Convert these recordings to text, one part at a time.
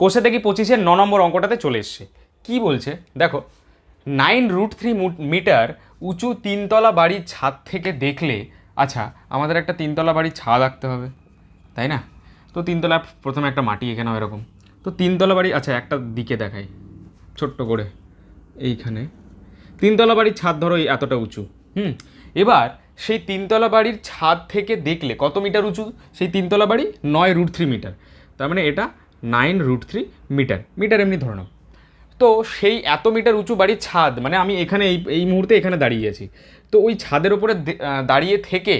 কোষে দেখি পঁচিশের ন নম্বর অঙ্কটাতে চলে এসছে। কি বলছে? দেখো নাইন রুট থ্রি মিটার উঁচু তিনতলা বাড়ির ছাদ থেকে দেখলে আচ্ছা আমাদের একটা তিনতলা বাড়ির ছাদ আঁকতে হবে, তাই না? তো তিনতলা প্রথমে একটা মাটি এখানে এরকম। তো তিনতলা বাড়ি আচ্ছা একটা দিকে দেখাই, ছোট্ট করে, এইখানে। তিনতলা বাড়ির ছাদ ধরো এতটা উঁচু, হুম? এবার সেই তিনতলা বাড়ির ছাদ থেকে দেখলে, কত মিটার উঁচু? সেই তিনতলা বাড়ি নয় রুট থ্রি মিটার তার মানে এটা nine root three metre metre এমনি ধরে নাও। তো সেই এত মিটার উঁচু বাড়ির ছাদ মানে আমি এখানে এই এই মুহূর্তে এখানে দাঁড়িয়ে আছি। তো ওই ছাদের ওপরে দাঁড়িয়ে থেকে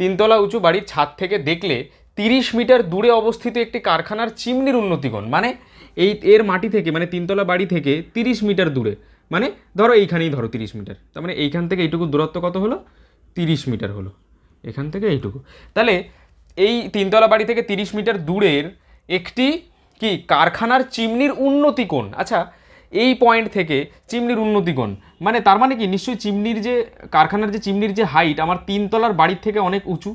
তিনতলা উঁচু বাড়ির ছাদ থেকে দেখলে তিরিশ মিটার দূরে অবস্থিত একটি কারখানার চিমনির উন্নতিকোণ মানে এই, এর মাটি থেকে মানে তিনতলা বাড়ি থেকে তিরিশ মিটার দূরে মানে ধরো এইখানেই ধরো তিরিশ মিটার, তার মানে এইখান থেকে এইটুকু দূরত্ব কত হলো? তিরিশ মিটার হলো, এখান থেকে এইটুকু। তাহলে এই তিনতলা বাড়ি থেকে তিরিশ মিটার দূরের একটি কি কারখানার চিমনির উন্নতি কোণ? আচ্ছা এই পয়েন্ট থেকে চিমনির উন্নতি কোণ। মানে তার মানে কি নিশ্চয়ই চিমনির যে, কারখানার যে চিমনির যে হাইট আমার তিনতলার বাড়ির থেকে অনেক উঁচু?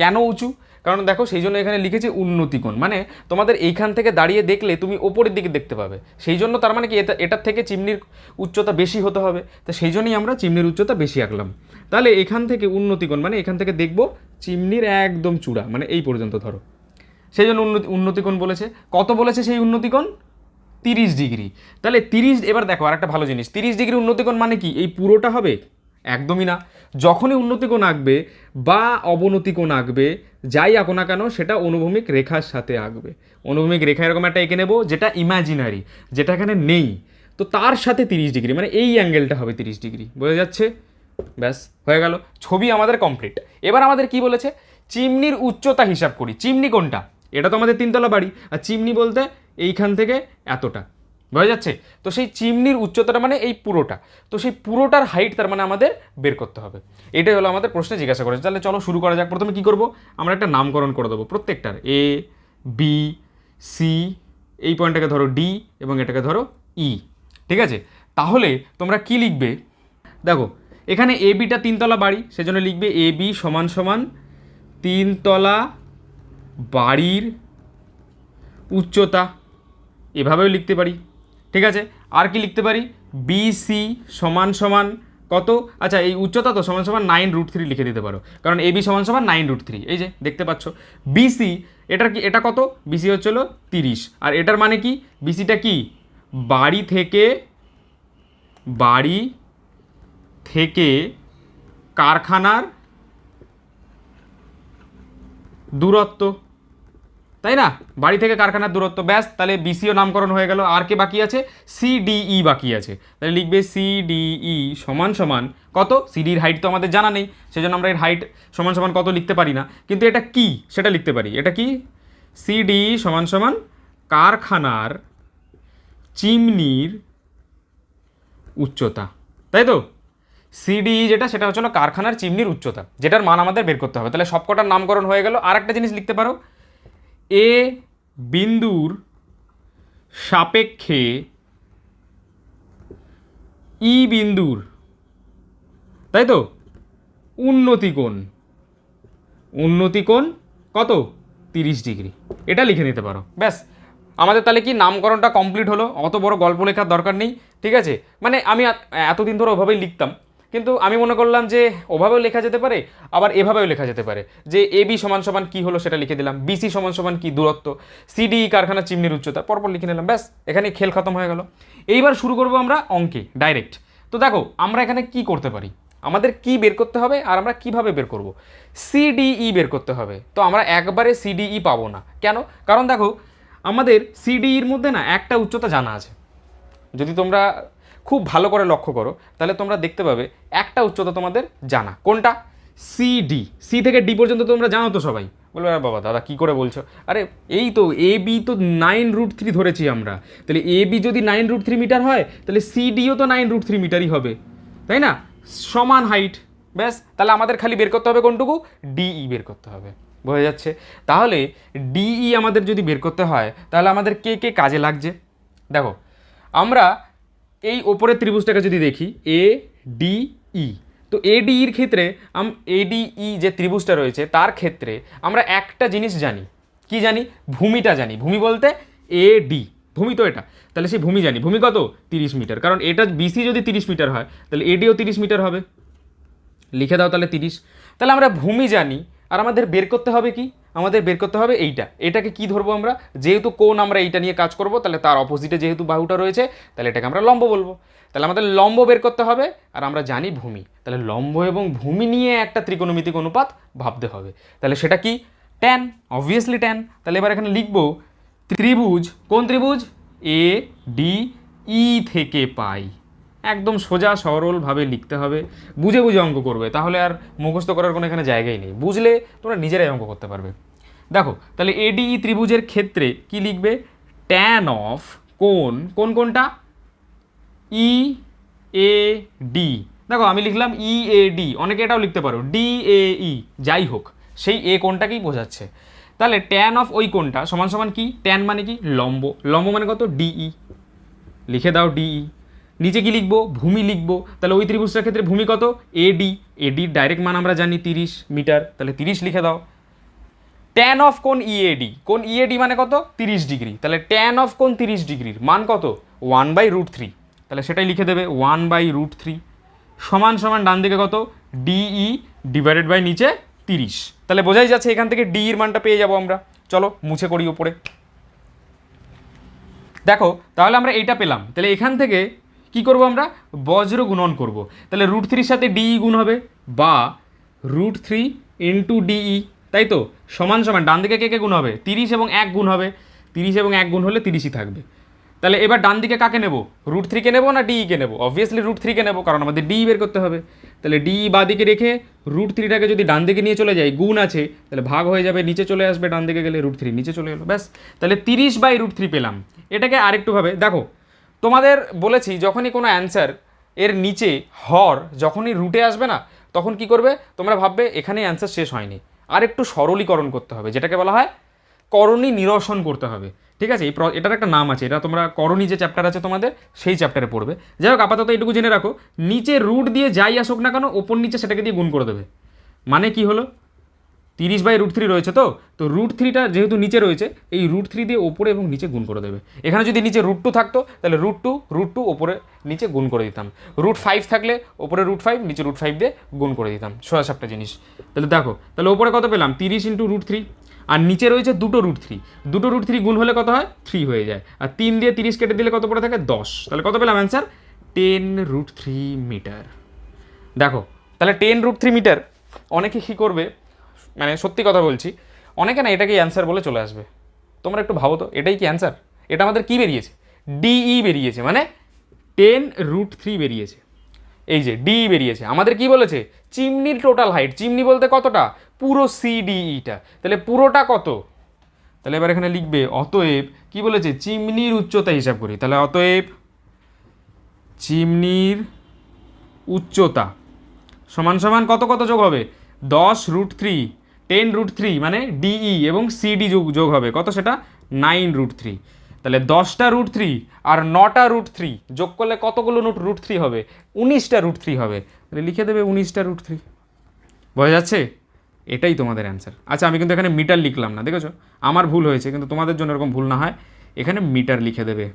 কেন উঁচু? কারণ দেখো সেই জন্য এখানে লিখেছে উন্নতি কোণ। মানে তোমাদের এইখান থেকে দাঁড়িয়ে দেখলে তুমি ওপরের দিকে দেখতে পাবে। সেই জন্য তার মানে কি এটা, এটার থেকে চিমনির উচ্চতা বেশি হতে হবে। তো সেই জন্যই আমরা চিমনির উচ্চতা বেশি আঁকলাম। তাহলে এখান থেকে উন্নতি কোণ মানে এখান থেকে দেখব চিমনির একদম চূড়া মানে এই পর্যন্ত ধরো। সেই জন্য উন্নতি, উন্নতিকোণ বলেছে। কত বলেছে সেই উন্নতিকোণ? তিরিশ ডিগ্রি। তাহলে তিরিশ, এবার দেখো আরেকটা ভালো জিনিস। তিরিশ ডিগ্রি উন্নতিকোণ মানে কি? এই পুরোটা হবে? একদমই না। যখনই উন্নতিকোণ আঁকবে বা অবনতিকোণ আঁকবে, যাই আঁকো না কেন, সেটা অনুভূমিক রেখার সাথে আঁকবে। অনুভূমিক রেখা এরকম একটা এঁকে নেব, যেটা ইমাজিনারি যেটা এখানে নেই। তো তার সাথে তিরিশ ডিগ্রি মানে এই অ্যাঙ্গেলটা হবে তিরিশ ডিগ্রি। বোঝা যাচ্ছে? ব্যাস, হয়ে গেল। ছবি আমাদের কমপ্লিট এবার আমাদের কি বলেছে? চিমনির উচ্চতা হিসাব করি। চিমনি কোনটা? এটা তো আমাদের তিনতলা বাড়ি। আর চিমনি বলতে এইখান থেকে এতটা। বোঝা যাচ্ছে? তো সেই চিমনির উচ্চতাটা মানে এই পুরোটা। তো সেই পুরোটার হাইট তার মানে আমাদের বের করতে হবে। এটাই হলো আমাদের প্রশ্নে জিজ্ঞাসা করেছে। তাহলে চলো শুরু করা যাক। প্রথমে কি করব? আমরা একটা নামকরণ করে দেবো। প্রত্যেকটার। এ বি সি এই পয়েন্টটাকে ধরো ডি এবং এটাকে ধরো ই ঠিক আছে? তাহলে তোমরা কি লিখবে? দেখো এখানে এ বিটা তিনতলা বাড়ি, সেজন্য লিখবে এ বি সমান সমান তিনতলা বাড়ির উচ্চতা। এভাবেও লিখতে পারি। ঠিক আছে? আর কি লিখতে পারি? বিসি সমান সমান কত? আচ্ছা এই উচ্চতা তো সমান সমান নাইন রুট থ্রি লিখে দিতে পারো। কারণ এবি সমান সমান নাইন রুট থ্রি এই যে, দেখতে পাচ্ছ? বিসি এটার কি, এটা কত? বিসি হচ্ছিল তিরিশ। আর এটার মানে কি? বিসিটা কি? বাড়ি থেকে বাড়ি থেকে কারখানার দূরত্ব, তাই না? বাড়ি থেকে কারখানার দূরত্ব, ব্যাস, তাহলে বিসিও নামকরণ হয়ে গেল। আর কে বাকি আছে? সিডিই বাকি আছে। তাহলে লিখবে সিডিই সমান সমান কত? সিডির হাইট তো আমাদের জানা নেই, সেজন্য আমরা এর হাইট সমান সমান কত লিখতে পারি না। কিন্তু এটা কি? সেটা লিখতে পারি। এটা কি? সিডিই সমান সমান কারখানার চিমনির উচ্চতা। তাই তো? সিডিই যেটা, সেটা হচ্ছে হলো কারখানার চিমনির উচ্চতা, যেটার মান আমাদের বের করতে হবে। তাহলে সবকটার নামকরণ হয়ে গেল। আর একটা জিনিস লিখতে পারো। এ বিন্দুর সাপেক্ষে ই বিন্দুর, তাই তো? উন্নতি কোণ। উন্নতি কোণ কত? তিরিশ ডিগ্রি। এটা লিখে নিতে পারো। ব্যাস। আমাদের তাহলে কি নামকরণটা কমপ্লিট হলো? অত বড় গল্প লেখার দরকার নেই। ঠিক আছে? মানে আমি এতদিন ধরে ওভাবেই লিখতাম। কিন্তু আমি মনে করলাম যে ওভাবেও লেখা যেতে পারে, আবার এভাবেও লেখা যেতে পারে। যে এ, বি সমান সমান কী হলো সেটা লিখে দিলাম বিসি সমান সমান কী দূরত্ব সিডি কারখানা চিমনির উচ্চতা, পরপর লিখে নিলাম, ব্যাস, এখানে খেল খতম হয়ে গেল। এইবার শুরু করব আমরা অঙ্কে, ডাইরেক্ট। তো দেখো, আমরা এখানে কি করতে পারি? আমাদের কি বের করতে হবে আর আমরা কীভাবে বের করব? সিডিই বের করতে হবে। তো আমরা একবারে সিডিই পাবো না। কেন? কারণ দেখো, আমাদের সিডিইর মধ্যে না একটা উচ্চতা জানা আছে। যদি তোমরা খুব ভালো করে লক্ষ্য করো, তাহলে তোমরা দেখতে পাবে একটা উচ্চতা তোমাদের জানা। কোনটা? সি ডি সি থেকে ডি পর্যন্ত তোমরা জানো তো সবাই। বলবে, আরে বাবা, দাদা, কী করে বলছো? আরে, এই তো এ বি তো নাইন রুট থ্রি ধরেছি আমরা। তাহলে এ বি যদি নাইন রুট থ্রি মিটার হয়, তাহলে সি ডিও তো নাইন রুট থ্রি মিটারই হবে। তাই না? সমান হাইট ব্যাস, তাহলে আমাদের খালি বের করতে হবে কোনটুকু? ডিই বের করতে হবে। বোঝা যাচ্ছে? তাহলে ডিই আমাদের যদি বের করতে হয়, তাহলে আমাদের কে কে কাজে লাগছে? দেখো, আমরা এই ওপরের ত্রিভুজটাকে যদি দেখি এ ডি ই তো এডিইর ক্ষেত্রে আম এডিই যে ত্রিভুজটা রয়েছে, তার ক্ষেত্রে আমরা একটা জিনিস জানি। কি জানি? ভূমিটা জানি। ভূমি বলতে এ ডি ভূমি তো এটা। তাহলে সেই ভূমি জানি। ভূমি কত? তিরিশ মিটার। কারণ এটা বিসি যদি তিরিশ মিটার হয়, তাহলে এডিও তিরিশ মিটার হবে। লিখে দাও তাহলে তিরিশ। তাহলে আমরা ভূমি জানি, আর আমাদের বের করতে হবে কি? আমাদের বের করতে হবে এইটা। এটাকে কি ধরবো আমরা? যেহেতু কোন আমরা এইটা নিয়ে কাজ করব, তাহলে তার অপোজিটে যেহেতু বাহুটা রয়েছে, তাহলে এটাকে আমরা লম্ব বলব। তাহলে আমাদের লম্ব বের করতে হবে, আর আমরা জানি ভূমি। তাহলে লম্ব এবং ভূমি নিয়ে একটা ত্রিকোণমিতিক অনুপাত ভাবতে হবে। তাহলে সেটা কি? ট্যান অবভিয়াসলি ট্যান তাহলে এবার এখানে লিখব, ত্রিভুজ, কোন ত্রিভুজ? এ ডি ই থেকে পাই। একদম সোজা, সরলভাবে লিখতে হবে। বুঝে বুঝে অঙ্ক করবে, তাহলে আর মুখস্থ করার কোনো এখানে জায়গাই নেই। বুঝলে তোমরা নিজেরাই অঙ্ক করতে পারবে। দেখো, তাহলে এডিই ত্রিভুজের ক্ষেত্রে কি লিখবে? ট্যান অফ কোন কোন কোনটা ই এ ডি দেখো, আমি লিখলাম ই এ ডি অনেকে এটাও লিখতে পারো। ডি এ ই যাই হোক, সেই এ কোনটাকেই বোঝাচ্ছে। তাহলে ট্যান অফ ওই কোনটা সমান সমান কি? ট্যান মানে কি? লম্ব। লম্ব মানে কত? ডিই লিখে দাও ডিই নিচে কি লিখব? ভূমি লিখব। তাহলে ওই ত্রিভুজটার ক্ষেত্রে ভূমি কত? এডি এডির ডাইরেক্ট মান আমরা জানি তিরিশ মিটার। তাহলে তিরিশ লিখে দাও। ট্যান অফ কোন ইএডি কোন ইএডি মানে কত? তিরিশ ডিগ্রি। তাহলে ট্যান অফ কোন তিরিশ ডিগ্রির, মান কত? ওয়ান বাই রুট থ্রি তাহলে সেটাই লিখে দেবে ওয়ান বাই রুট থ্রি সমান সমান ডান দিকে কত? ডিই ডিভাইডেড বাই নিচে তিরিশ। তাহলে বোঝাই যাচ্ছে এখান থেকে ডি এর মানটা পেয়ে যাব আমরা। চলো, মুছে করি ওপরে দেখো, তাহলে আমরা এইটা পেলাম। তাহলে এখান থেকে কি করব আমরা? বজ্র গুণন করব। তাহলে রুট থ্রির সাথে ডিই গুণ হবে বা রুট থ্রি ইন্টু ডিই তাই তো? সমান সমান, ডান দিকে কে কে গুণ হবে? তিরিশ এবং এক গুণ হবে। তিরিশ এবং এক গুণ হলে তিরিশই থাকবে। তাহলে এবার ডান দিকে কাকে নেব? রুট থ্রিকে নেব না ডিইকে নেব? অবভিয়াসলি রুট থ্রিকে নেব, কারণ আমাদের ডিই বের করতে হবে। তাহলে ডিই বা দিকে রেখে রুট থ্রিটাকে যদি ডান দিকে নিয়ে চলে যাই, গুণ আছে, তাহলে ভাগ হয়ে যাবে, নিচে চলে আসবে, ডান দিকে গেলে রুট থ্রি নিচে চলে এলো, ব্যাস। তাহলে তিরিশ বাই রুট থ্রি পেলাম। এটাকে আরেকটুভাবে দেখো, তোমাদের বলেছি যখনই কোনো অ্যান্সার এর নিচে হর, যখনই রুটে আসবে না, তখন কি করবে? তোমরা ভাববে এখানে অ্যান্সার শেষ হয়নি। আর একটু সরলীকরণ করতে হবে, যেটাকে বলা হয় করণী নিরসন করতে হবে। ঠিক আছে? এই এটার একটা নাম আছে, এটা তোমরা করণী যে চ্যাপ্টার আছে তোমাদের, সেই চ্যাপ্টারে পড়বে। যাই হোক, আপাতত এটুকু জেনে রাখো, নিচে রুট দিয়ে যাই আসুক না কেন, ওপর নিচে সেটাকে দিয়ে গুণ করে দেবে। মানে কি হলো? তিরিশ বাই রুট থ্রি রয়েছে তো? তো রুট থ্রিটা যেহেতু নিচে রয়েছে, এই রুট থ্রি দিয়ে ওপরে এবং নিচে গুণ করে দেবে। এখানে যদি নিচে রুট টু থাকতো, তাহলে রুট টু রুট টু ওপরে নিচে গুণ করে দিতাম। রুট ফাইভ থাকলে ওপরে রুট ফাইভ নিচে রুট ফাইভ দিয়ে গুণ করে দিতাম। সোজা সাপটা জিনিস। তাহলে দেখো, তাহলে ওপরে কত পেলাম? তিরিশ ইন্টু রুট থ্রি আর নিচে রয়েছে দুটো রুট থ্রি দুটো রুট থ্রি গুণ হলে কত হয়? থ্রি হয়ে যায়। আর তিন দিয়ে তিরিশ কেটে দিলে কত পড়ে থাকে? দশ। তাহলে কত পেলাম answer ten root three metre দেখো, তাহলে টেন রুট থ্রি মিটার অনেকে কী করবে? মানে সত্যি কথা বলছি, অনেকে না এটাকেই অ্যান্সার বলে চলে আসবে। তোমরা একটু ভাবো তো, এটাই কি অ্যান্সার এটা আমাদের কি বেরিয়েছে? ডিই বেরিয়েছে মানে টেন রুট থ্রি বেরিয়েছে। এই যে ডি বেরিয়েছে, আমাদের কি বলেছে? চিমনির টোটাল হাইট চিমনি বলতে কতটা? পুরো সিডিইটা তাহলে পুরোটা কত? তাহলে এবার এখানে লিখবে, অতএব কি বলেছে? চিমনির উচ্চতা হিসাব করি, তাহলে অতএব চিমনির উচ্চতা সমান সমান কত কত যোগ হবে? দশ root three ten root three মানে ডিই এবং সিডি যোগ যোগ হবে। কত সেটা? নাইন রুট থ্রি। তাহলে দশটা রুট থ্রি আর নটা রুট থ্রি যোগ করলে কতগুলো রুট রুট থ্রি হবে? উনিশটা রুট থ্রি হবে। তাহলে লিখে দেবে উনিশটা রুট থ্রি। বোঝা যাচ্ছে? এটাই তোমাদের অ্যান্সার। আচ্ছা আমি কিন্তু এখানে মিটার লিখলাম না, দেখেছ? আমার ভুল হয়েছে, কিন্তু তোমাদের জন্য এরকম ভুল না হয়। এখানে মিটার লিখে দেবে।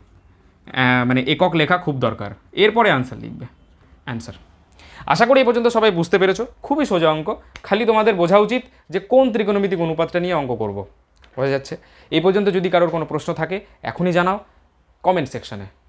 মানে একক লেখা খুব দরকার। এরপরে অ্যান্সার লিখবে। অ্যান্সার। আশা করি এই পর্যন্ত সবাই বুঝতে পেরেছ। খুবই সোজা অঙ্ক। খালি তোমাদের বোঝা উচিত যে কোন ত্রিকোণমিতিক অনুপাতটা নিয়ে অঙ্ক করব। বোঝা যাচ্ছে? এই পর্যন্ত যদি কারোর কোনো প্রশ্ন থাকে, এখনই জানাও। কমেন্ট সেকশনে